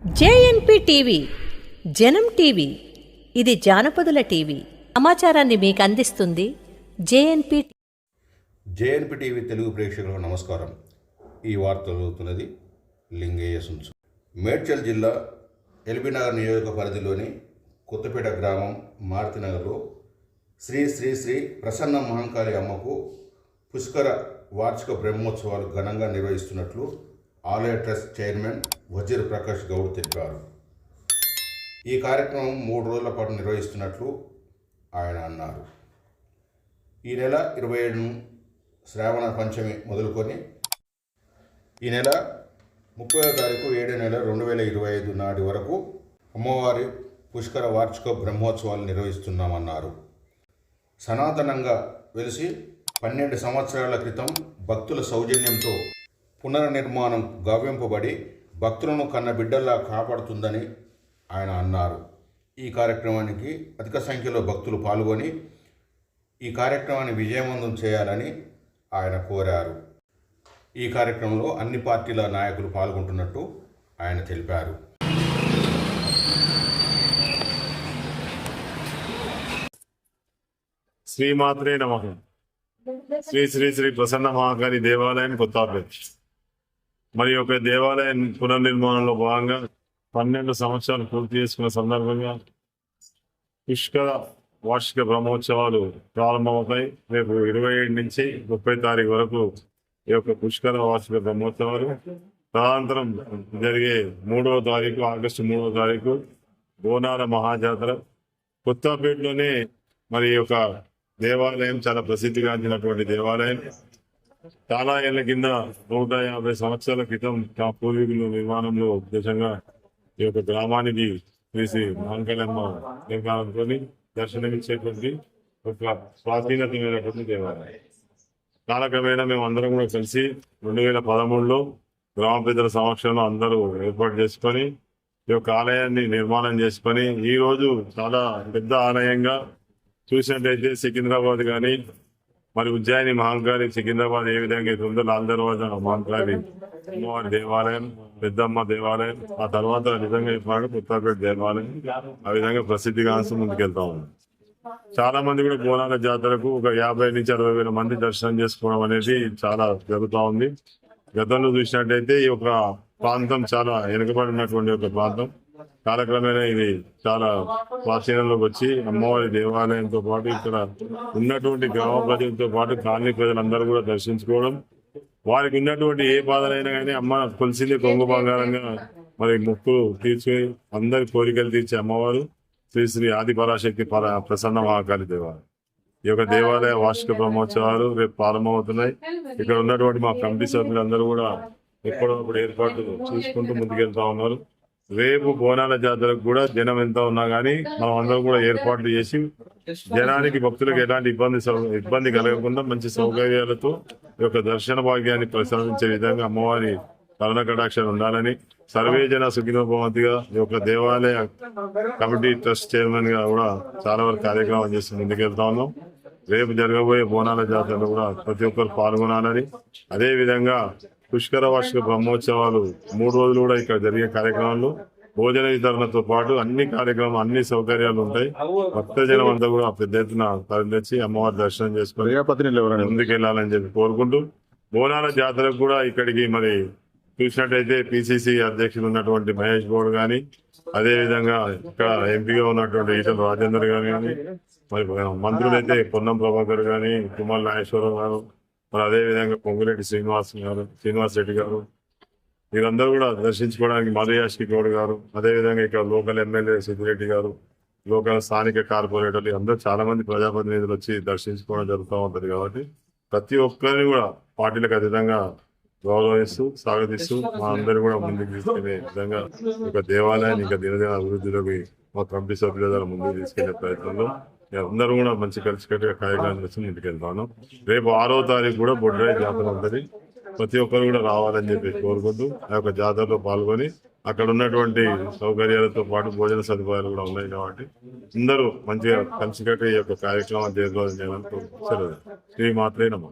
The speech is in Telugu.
జేఎన్పి టీవీ జనం టీవీ ఇది జానపదుల టీవీ. సమాచారాన్ని మీకు అందిస్తుంది జేఎన్పి జేఎన్పి టీవీ తెలుగు ప్రేక్షకులకు నమస్కారం. ఈ వార్త చదువుతున్నది లింగయ్య సుంచు. మేడ్చల్ జిల్లా ఎల్బీనగర్ నియోజక పరిధిలోని కొత్తపేట గ్రామం మారుతినగర్లో శ్రీ శ్రీ శ్రీ ప్రసన్న మహంకాళి అమ్మకు పుష్కర వార్షిక బ్రహ్మోత్సవాలు ఘనంగా నిర్వహిస్తున్నట్లు ఆలయ ట్రస్ట్ చైర్మన్ వజీర్ ప్రకాష్ గౌడ్ తెలిపారు. ఈ కార్యక్రమం మూడు రోజుల పాటు నిర్వహిస్తున్నట్లు ఆయన అన్నారు. ఈ నెల ఇరవై ఏడును శ్రావణ పంచమి మొదలుకొని ఈ నెల ముప్పై తారీఖు ఏడో నెల రెండు వేల ఇరవై ఐదు నాటి వరకు అమ్మవారి పుష్కర వార్షిక బ్రహ్మోత్సవాలు నిర్వహిస్తున్నామన్నారు. సనాతనంగా వెలిసి పన్నెండు సంవత్సరాల క్రితం భక్తుల సౌజన్యంతో పునర్నిర్మాణం గవ్వింపబడి భక్తులను కన్న బిడ్డల్లా కాపాడుతుందని ఆయన అన్నారు. ఈ కార్యక్రమానికి అధిక సంఖ్యలో భక్తులు పాల్గొని ఈ కార్యక్రమాన్ని విజయవంతం చేయాలని ఆయన కోరారు. ఈ కార్యక్రమంలో అన్ని పార్టీల నాయకులు పాల్గొంటున్నట్టు ఆయన తెలిపారు. శ్రీమాత్రే నమ. శ్రీ శ్రీ శ్రీ ప్రసన్న మహాకాళి దేవాలయం కొత్తాపేట మరి యొక్క దేవాలయం పునర్నిర్మాణంలో భాగంగా పన్నెండు సంవత్సరాలు పూర్తి చేసుకున్న సందర్భంగా పుష్కర వార్షిక బ్రహ్మోత్సవాలు ప్రారంభమవుతాయి. రేపు ఇరవై ఏడు నుంచి ముప్పై తారీఖు వరకు ఈ యొక్క పుష్కర వార్షిక బ్రహ్మోత్సవాలు. తదనంతరం జరిగే మూడవ తారీఖు ఆగస్టు మూడవ తారీఖు బోనాల మహాజాతర. కొత్తపేటలోనే మరి ఈ యొక్క దేవాలయం చాలా ప్రసిద్ధిగాంచినటువంటి దేవాలయం. చాలా ఏళ్ళ కింద నూట యాభై సంవత్సరాల క్రితం మా పూర్వీకులు నిర్మాణంలో ఉద్దేశంగా ఈ యొక్క గ్రామానికి శ్రీ శ్రీ నిర్మాణంతో దర్శనమిచ్చేటువంటి ఒక స్వాధీనతమైనటువంటి దేవాలయం. కాలక్రమేణా మేము అందరం కూడా కలిసి రెండు వేల పదమూడులో గ్రామ పెద్దల సమక్షంలో అందరూ ఏర్పాటు చేసుకొని ఈ యొక్క ఆలయాన్ని నిర్మాణం చేసుకొని ఈ రోజు చాలా పెద్ద ఆలయంగా చూసినట్లయితే సికింద్రాబాద్ కానీ మరి ఉజ్జయిని మహంకాళి సికింద్రాబాద్ ఏ విధంగా అయితే ఉందో లాల్ దర్వాజా మహంకాళి అమ్మవారి దేవాలయం పెద్దమ్మ దేవాలయం ఆ తర్వాత నిజంగా చెప్పాడు కొత్తపేట దేవాలయం. ఆ విధంగా ప్రసిద్ధిగాంశం ముందుకెళ్తా ఉంది. చాలా మంది కూడా బోనాల జాతరకు ఒక యాభై నుంచి అరవై వేల మంది దర్శనం చేసుకోవడం అనేది చాలా జరుగుతూ ఉంది. గతంలో చూసినట్టయితే ఈ యొక్క ప్రాంతం చాలా వెనుకబడినటువంటి ఒక ప్రాంతం. కాలక్రమేణా ఇది చాలా ప్రాచీనంలోకి వచ్చి అమ్మవారి దేవాలయంతో పాటు ఇక్కడ ఉన్నటువంటి గ్రామ ప్రజలతో పాటు కాలనీ ప్రజలందరూ కూడా దర్శించుకోవడం. వారికి ఉన్నటువంటి ఏ బాధలైనా కానీ అమ్మ కొలిసింది కొంగు బంగారంగా మరి మొక్కులు తీర్చుకుని అందరి కోరికలు తీర్చే అమ్మవారు శ్రీ శ్రీ ఆది పరాశక్తి పర ప్రసన్న మహాకాళి దేవాలయం. ఈ యొక్క దేవాలయ వార్షిక బ్రహ్మోత్సవాలు రేపు ప్రారంభమవుతున్నాయి. ఇక్కడ ఉన్నటువంటి మా కమిటీ సభ్యులందరూ కూడా ఎప్పుడప్పుడు ఏర్పాట్లు చూసుకుంటూ ముందుకెళ్తా ఉన్నారు. రేపు బోనాల జాతరకు కూడా జనం ఎంత ఉన్నా కానీ మనం అందరం కూడా ఏర్పాట్లు చేసి జనానికి భక్తులకు ఎలాంటి ఇబ్బంది సౌ- ఇబ్బంది కలగకుండా మంచి సౌకర్యాలతో ఈ యొక్క దర్శన భాగ్యాన్ని ప్రసాదించే విధంగా అమ్మవారి కరుణ కటాక్షాలు ఉండాలని సర్వే జన సుఖినో భవంతిగా ఈ యొక్క దేవాలయ కమిటీ ట్రస్ట్ చైర్మన్గా కూడా చాలా వరకు కార్యక్రమం చేసి ముందుకెళ్తా ఉన్నాం. రేపు జరగబోయే బోనాల జాతరలో కూడా ప్రతి ఒక్కరు పాల్గొనాలని అదే విధంగా పుష్కర వార్షిక బ్రహ్మోత్సవాలు మూడు రోజులు కూడా ఇక్కడ జరిగే కార్యక్రమాల్లో భోజన వితరణతో పాటు అన్ని కార్యక్రమం అన్ని సౌకర్యాలు ఉంటాయి. భక్తజనం అంతా కూడా పెద్ద ఎత్తున తరలించి అమ్మవారి దర్శనం చేసుకుని ముందుకెళ్ళాలని చెప్పి కోరుకుంటూ బోనాల జాతరకు కూడా ఇక్కడికి మరి చూసినట్టయితే పిసిసి అధ్యక్షులు ఉన్నటువంటి మహేష్ గౌడ్ గాని అదే విధంగా ఇక్కడ ఎంపీగా ఉన్నటువంటి ఈటల రాజేందర్ గారు కానీ మరి మంత్రులైతే పొన్నం ప్రభాకర్ గాని కుమార్ నాగేశ్వరరావు గారు మరి అదే విధంగా పొంగులేటి శ్రీనివాస్ గారు శ్రీనివాస్ రెడ్డి గారు వీరందరూ కూడా దర్శించుకోవడానికి మధుయాశ్కి గౌడ్ గారు అదే విధంగా ఇక్కడ లోకల్ ఎమ్మెల్యే సిద్ధిరెడ్డి గారు లోకల్ స్థానిక కార్పొరేటర్లు అందరూ చాలా మంది ప్రజాప్రతినిధులు వచ్చి దర్శించుకోవడం జరుగుతూ ఉంటుంది కాబట్టి ప్రతి ఒక్కరిని కూడా పార్టీలకు అతీతంగా గౌరవిస్తూ స్వాగతిస్తూ మా అందరూ కూడా ముందుకు తీసుకెళ్ళే విధంగా ఒక దేవాలయాన్ని ఇంకా దినదిన అభివృద్ధిలోకి మా కమిటీ సభ్యుల ద్వారా ముందుకు తీసుకెళ్ళే ప్రయత్నంలో అందరూ కూడా మంచి కలిసికట్టుగా కార్యక్రమం చేసి ఇంటికి వెళ్తాను రేపు ఆరో తారీఖు కూడా బొడ్రాయి జాతర అందరి ప్రతి ఒక్కరు కూడా రావాలని చెప్పి కోరుకుంటూ ఆ యొక్క జాతరలో పాల్గొని అక్కడ ఉన్నటువంటి సౌకర్యాలతో పాటు భోజన సదుపాయాలు కూడా ఉన్నాయి కాబట్టి అందరూ మంచిగా కలిసికట్టుగా ఈ యొక్క కార్యక్రమం చేసుకోవాలని చెప్పి సెలవు శ్రీ మాత్రమే నమ్మ